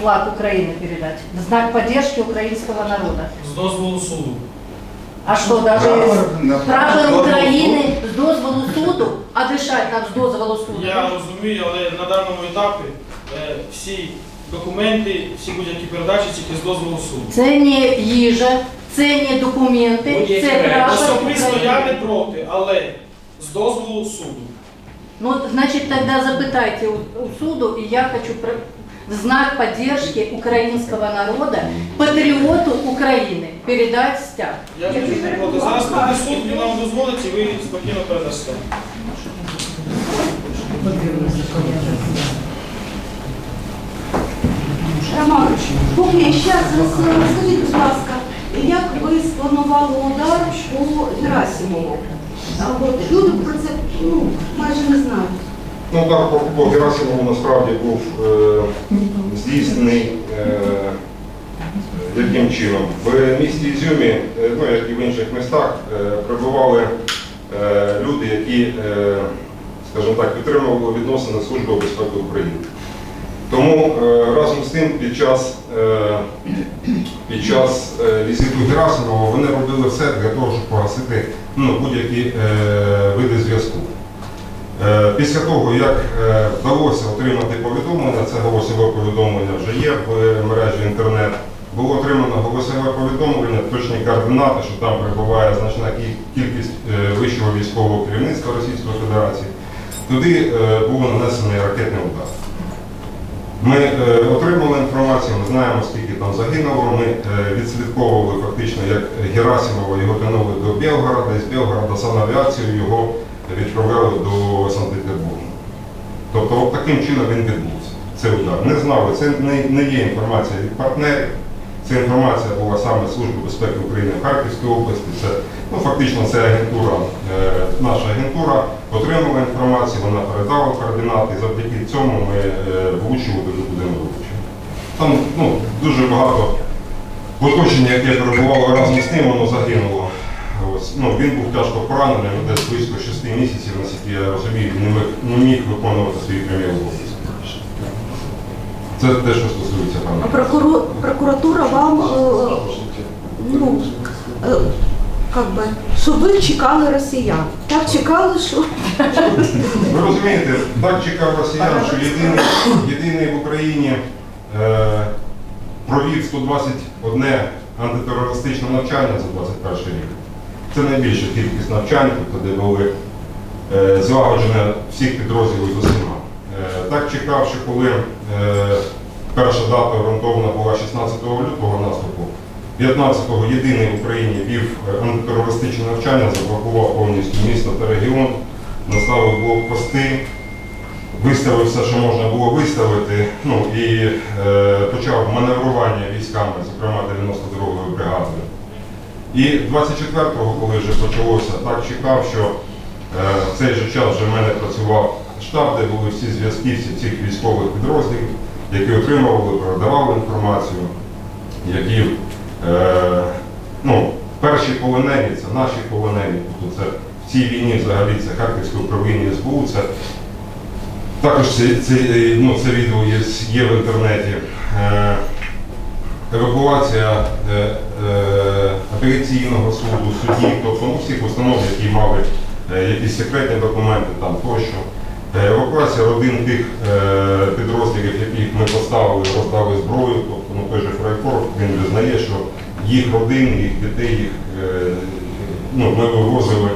флаг Украины передать? В знак поддержки украинского народа. З дозволу суду. А что, даже Прапор- прапор України з дозволу суду, а дишать нам з дозволу суду? Я розумію, але на даному етапі е, всі документи, всі будь-які передачі тільки з дозволу суду. Це не їжа, це не документи, це прапор Особисто я не України. проти, але з дозволу суду. Ну, значит, тогда запытайте у, у суду, и я хочу про- в знак поддержки украинского народа, патриоту Украины, передать стяг. Я проти. Зараз буде суд, нам дозволить і ви спокійно передасте. Романович, поки ще раз скажіть, будь ласка, як ви спланували удар по Герасимову? Люди про це ну, майже не знають. Ну так, по, Герасимову насправді був е, здійснений е, яким чином. В місті Ізюмі, е, ну як і в інших містах, е, прибували е, люди, які, е, скажімо так, підтримували відносини Служби безпеки України. Тому е, разом з тим під час, е, під час е, візиту Герасимова вони робили все для того, щоб погасити ну, будь-які е, види зв'язку. Е, Після того, як е, вдалося отримати повідомлення, це голосове повідомлення вже є в мережі інтернет, було отримано голосове повідомлення, точні координати, що там перебуває значна кількість е, вищого військового керівництва Російської Федерації. Туди е, був нанесений ракетний удар. Ми е, отримали інформацію, ми знаємо, скільки там загинуло. Ми е, відслідковували фактично, як Герасимова його тянули до Білгорода, і з Білгорода санавіацією його відправляли до Санкт-Петербурга. Тобто от таким чином він відбувся. Цей удар. Не знали, це не, не є інформація від партнерів. Ця інформація була саме Служби безпеки України в Харківській області. Це ну, фактично це агентура, е, наша агентура отримала інформацію, вона передала координати, і завдяки цьому ми е, влучувати не будемо влучувати. Там ну, дуже багато в оточенні, яке перебувало разом з ним, воно загинуло. Ось, ну, він був тяжко поранений, ну, десь близько 6 місяців, наскільки я розумію, не міг, не міг виконувати свої прямі обов'язки. Це те, що стосується А пана. прокуру- прокуратура вам, е, ну, е, как би, що ви чекали росіян. Так чекали, що Ви розумієте, так чекав росіян, що єдиний, єдиний в Україні е, провів 121 антитерористичне навчання за 21 рік. Це найбільша кількість навчань, тобто де були е, злагоджені всіх підрозділів з усіма. Е, так чекав, що коли е, перша дата орієнтована була 16 лютого наступу, 15-го єдиний в Україні вів антитерористичне навчання, заблокував повністю місто та регіон, наставив блокпости, виставив все, що можна було виставити, ну і е, почав маневрування військами, зокрема 92-ї бригадою. І 24-го, коли вже почалося, так чекав, що е, в цей же час вже в мене працював штаб, де були всі зв'язки всіх цих військових підрозділів, які отримували, передавали інформацію, які е, ну, перші полонені, це наші полонені, тобто це в цій війні взагалі це Харківське управління СБУ, це також це, це, ну, це відео є, є в інтернеті. Е, евакуація е, е, апеляційного суду, судів, тобто ну, всіх установ, які мали е, якісь секретні документи там тощо. Е, Евакуація родин тих е, підрозділів, яких ми поставили, роздали зброю, тобто ну, той же Фрайфорд, він визнає, що їх родини, їх дітей, їх, ну, ми вивозили,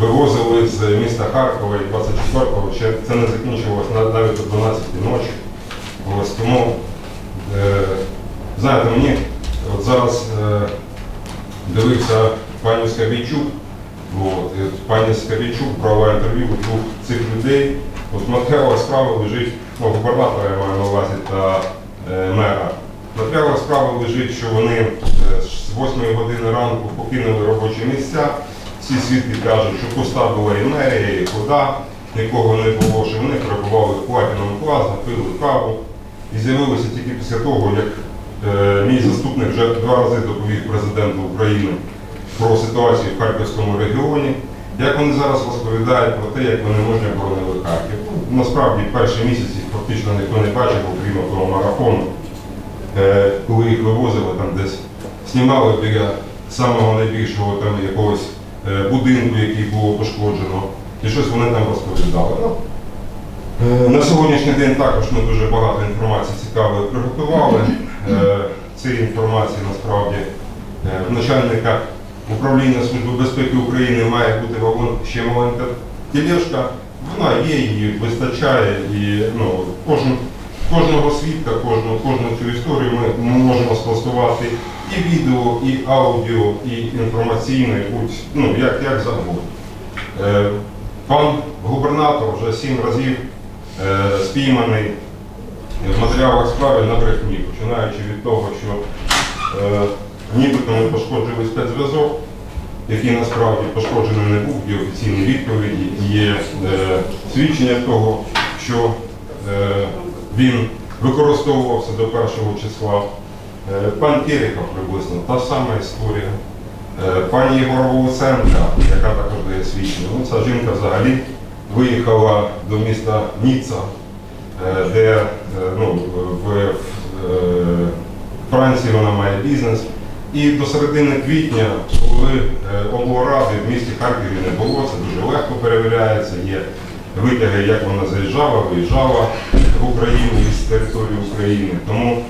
вивозили з міста Харкова і 24-го, ще це не закінчилось навіть о 12 ночі. Ось тому Е, Знаєте, мені от зараз е, дивився пані Скабійчук, і пані Скабійчук брала інтерв'ю двох цих людей. От матеріала справи лежить, ну, губернатора я маю на увазі та е, мера. Матеріала справи лежить, що вони е, з 8 години ранку покинули робочі місця. Всі свідки кажуть, що пуста була і мерія, і хода, нікого не було, що вони перебували в Платіному плаза, пили каву. І з'явилося тільки після того, як е, мій заступник вже два рази доповів президенту України про ситуацію в Харківському регіоні, як вони зараз розповідають про те, як вони можна боронили Харків. Ну, насправді перші місяці фактично ніхто не бачив, окрім того марафону, е, коли їх вивозили там десь, знімали біля самого найбільшого там якогось е, будинку, який було пошкоджено, і щось вони там розповідали. Ну, Е, На сьогоднішній день також ми дуже багато інформації цікавої приготували. Е, Цієї інформації насправді е, начальника управління Служби безпеки України має бути ще маленька тележка. Вона є, її вистачає і ну, кожен, кожного свідка, кожну, кожну цю історію ми, можемо спростувати і відео, і аудіо, і інформаційно, і будь, ну, як, як завгодно. Е, Пан губернатор вже сім разів спійманий в матеріалах справи на брехні, починаючи від того, що е, нібито ми пошкоджили спецзв'язок, який насправді пошкоджений не був, є офіційні відповіді, є е, свідчення того, що е, він використовувався до першого числа. Е, пан Терехов приблизно та сама історія. Е, Пані Єгорова Луценка, яка також дає свідчення, ну, ця жінка взагалі виїхала до міста Ніцца, е, де е, ну, в, е, Франції вона має бізнес. І до середини квітня, коли е, облради в місті Харкові не було, це дуже легко перевіряється. Є витяги, як вона заїжджала, виїжджала в Україну із території України. Тому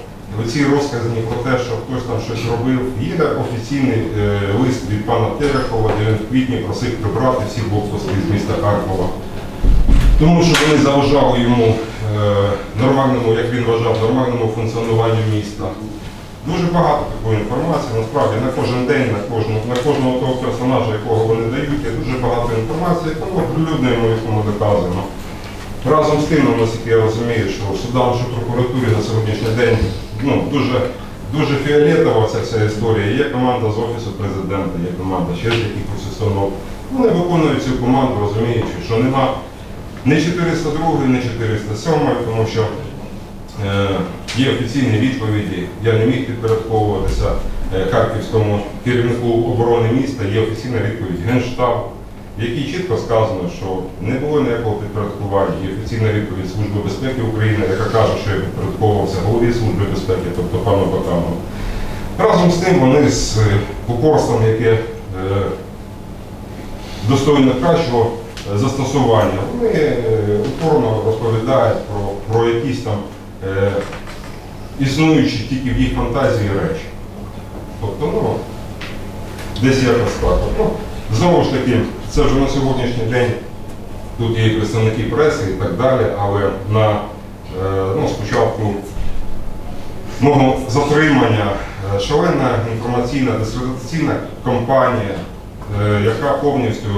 оці розказні про те, що хтось там щось робив, є офіційний е, лист від пана Терехова, де він в квітні просив прибрати всі блокпости з міста Харкова. Тому що вони заважали йому е, нормальному, як він вважав, нормальному функціонуванню міста. Дуже багато такої інформації, насправді на кожен день, на кожну, на кожного того персонажа, якого вони дають, є дуже багато інформації, яку ми оприлюднюємо, яку ми доказуємо. Разом з тим, наскільки я розумію, що в судам, що прокуратурі на сьогоднішній день ну, дуже, дуже фіолетова ця вся історія. Є команда з Офісу президента, є команда ще з якихось установ. Вони виконують цю команду, розуміючи, що нема не 402, не 407, тому що Е, Є офіційні відповіді, я не міг підпорядковуватися е, харківському керівнику оборони міста, є офіційна відповідь Генштабу, в якій чітко сказано, що не було ніякого підпорядкування. Є офіційна відповідь Служби безпеки України, яка каже, що я підпорядковувався голові Служби безпеки, тобто пану Баканову. Разом з тим вони з е, упорством, яке достойно кращого застосування, вони е, упорно розповідають про, про якісь там е, існуючі тільки в їх фантазії речі. Тобто, ну, десь якось так. Ну, знову ж таки, це вже на сьогоднішній день тут є і представники преси і так далі, але на е, ну, спочатку мого затримання е, шалена інформаційна дискредитаційна кампанія, е, яка повністю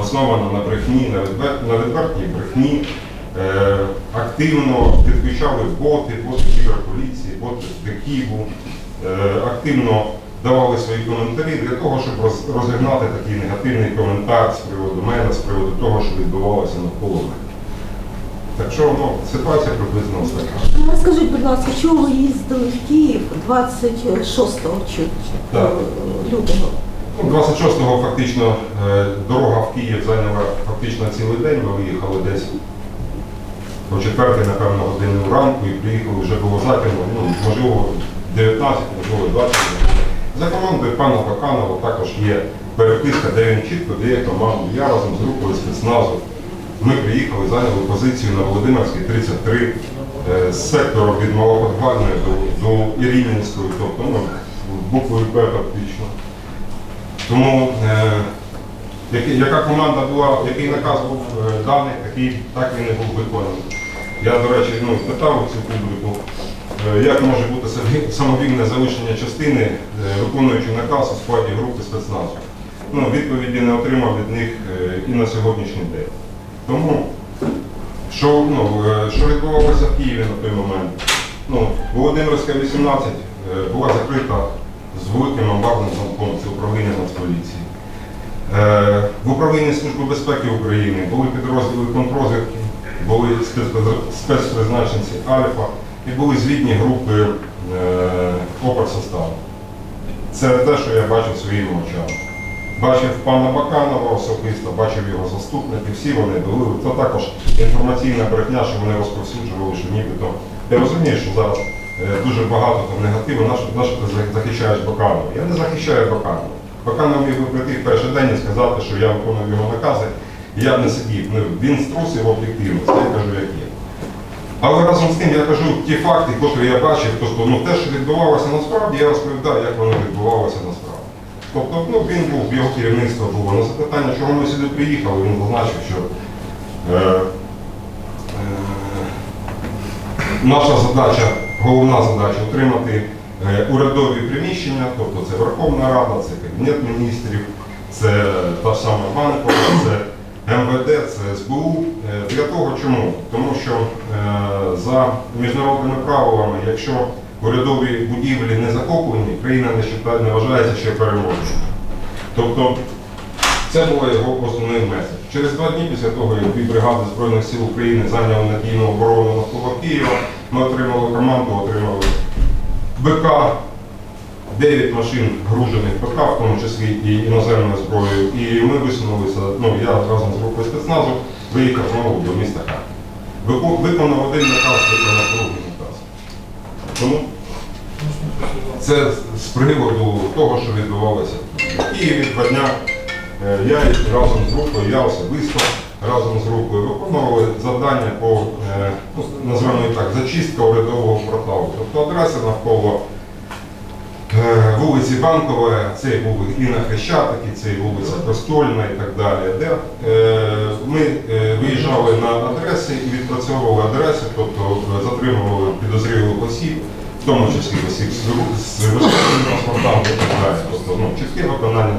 основана на брехні, на відвер- на відвертій брехні. Е, Активно підключали боти, боти кіберполіції, боти ДКІБу, е, активно давали свої коментарі для того, щоб роз- розігнати такий негативний коментар з приводу мене, з приводу того, що відбувалося навколо мене. Так що ну, ситуація приблизно така. Скажіть, будь ласка, чого ви їздили в Київ 26 чи- Так. е, лютого? Ну, 26-го фактично е, дорога в Київ зайняла фактично цілий день. Ми виїхали десь о 4 напевно, години ранку і приїхали вже було затемно, ну, можливо, 19, можливо, 20. За командою пана Баканова також є переписка, де він чітко дає команду. Я разом з групою спецназу. Ми приїхали, зайняли позицію на Володимирській 33 е, з сектору від Малоподвальної до, до Іринінської, тобто ну, буквою П фактично. Тому е, яка команда була, який наказ був е, даний, такий так він і був виконаний. Я, до речі, ну, питав цю публіку, е, як може бути самовільне залишення частини, е, виконуючи наказ у складі групи спецназу. Ну, відповіді не отримав від них е, і на сьогоднішній день. Тому, що, ну, е, що відбувалося в Києві на той момент? Ну, Володимирська 18 е, була закрита з великим амбарним замком, це управління Нацполіції. Е, В управлінні Служби безпеки України були підрозділи контрозвідки, були спецпризначенці Альфа і були звітні групи е, оперсоставу. Це те, що я бачив своїми очами. Бачив пана Баканова особисто, бачив його заступників, всі вони були. Це також інформаційна брехня, що вони розповсюджували, що нібито. Я розумію, що зараз дуже багато там негативу, на що, ти захищаєш Баканова. Я не захищаю Баканова. Баканов міг би прийти в перший день і сказати, що я виконую його накази, і я б не сидів. Ну, він струсив об'єктивно, це я кажу, як є. Але разом з тим я кажу ті факти, які я бачив, тобто ну, те, що відбувалося насправді, я розповідаю, як воно відбувалося насправді. Тобто ну, він був, його керівництво було. На запитання, чого ми сюди приїхали, він зазначив, що е, е, наша задача, головна задача отримати е, урядові приміщення, тобто це Верховна Рада, це Кабінет міністрів, це та ж сама Банкова, це МВД, це СБУ. Е, Для того чому? Тому що е, за міжнародними правилами, якщо урядові будівлі не захоплені, країна не вважається ще переможною. Тобто це було його основний меседж. Через два дні після того, як дві бригади Збройних сил України зайняли надійну оборону навколо Києва, ми отримали команду, отримали БК, 9 машин гружених БК, в тому числі і іноземною зброєю. І ми висунулися, ну я разом з групою спецназу виїхав знову до міста Харків. Виконав один наказ, виконав другий наказ. Тому це з приводу того, що відбувалося в Києві два дня. Е, Я разом з групою, я особисто разом з групою виконували завдання по, е, ну, так, зачистка урядового кварталу. Тобто адреси навколо е, вулиці Банкова, це і на Хрещатики, це і вулиця Костольна і так далі, де е, ми виїжджали на адреси і відпрацьовували адреси, тобто затримували підозрілих осіб, в тому числі осіб з, з паспортами і так далі. Тобто ну, чітке виконання.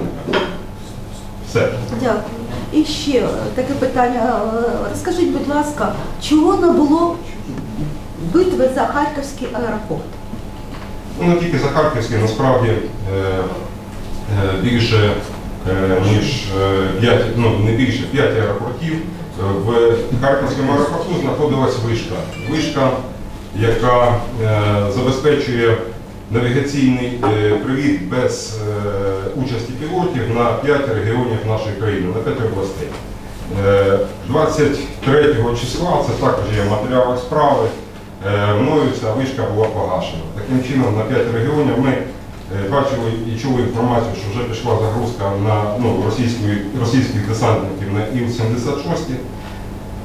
Все. Дякую. І ще таке питання. Е, Розкажіть, будь ласка, чого не було битви за Харківський аеропорт? Ну, не тільки за Харківський, насправді е, е, більше ніж 5, ну не більше 5 аеропортів. В Харківському аеропорту знаходилась вишка. Вишка, яка забезпечує навігаційний привід без участі пілотів на 5 регіонів нашої країни, на 5 областей. Е, 23 числа, це також є в матеріалах справи, е, мною ця вишка була погашена. Таким чином, на 5 регіонів ми е, бачили і чули інформацію, що вже пішла загрузка на ну, російських десантників на Іл-76.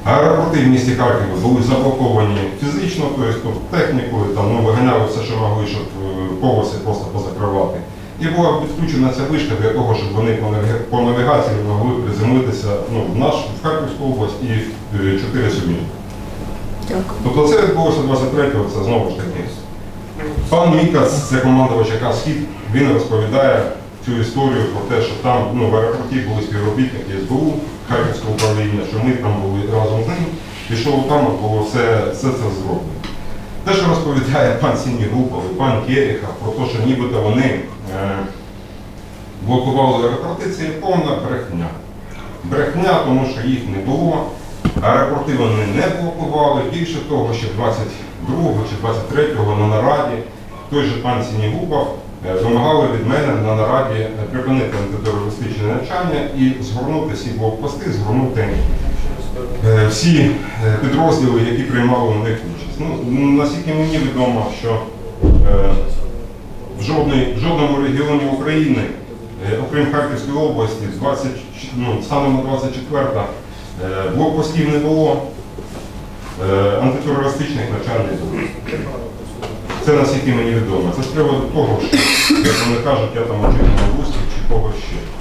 Аеропорти в місті Харкові були заблоковані фізично, тобто технікою, там, ну, виганяли все, що могли, щоб е, полоси просто позакривати. І була підключена ця вишка для того, щоб вони по навігації могли приземлитися ну, в наш в Харківську область і в е, чотири суміни. Тобто це відбулося 23-го, це знову ж таки. Пан Мікас, це командувач яка Схід, він розповідає цю історію про те, що там ну, в аеропорті були співробітники СБУ, Харківського управління, що ми там були разом з ним, і що там було все, все це зроблено. Те, що розповідає пан Сінігупов і пан Керіхов про те, що нібито вони блокували аеропорти, це є повна брехня. Брехня, тому що їх не було. Аеропорти вони не блокували. Більше того, ще 22 чи 23-го на нараді той же пан Сінігубов е, вимагали від мене на нараді е, припинити антитерористичне навчання і згорнути всі блокпости, згорнути е, всі е, підрозділи, які приймали на них участь. Ну, наскільки мені відомо, що в жодному регіоні України, е, окрім Харківської області, 20, ну, станом на 24 е, блокпостів не було, е, антитерористичних навчальних зон. Це наскільки мені відомо. Це з приводу того, що, як вони кажуть, я там очікував вузьких чи когось ще.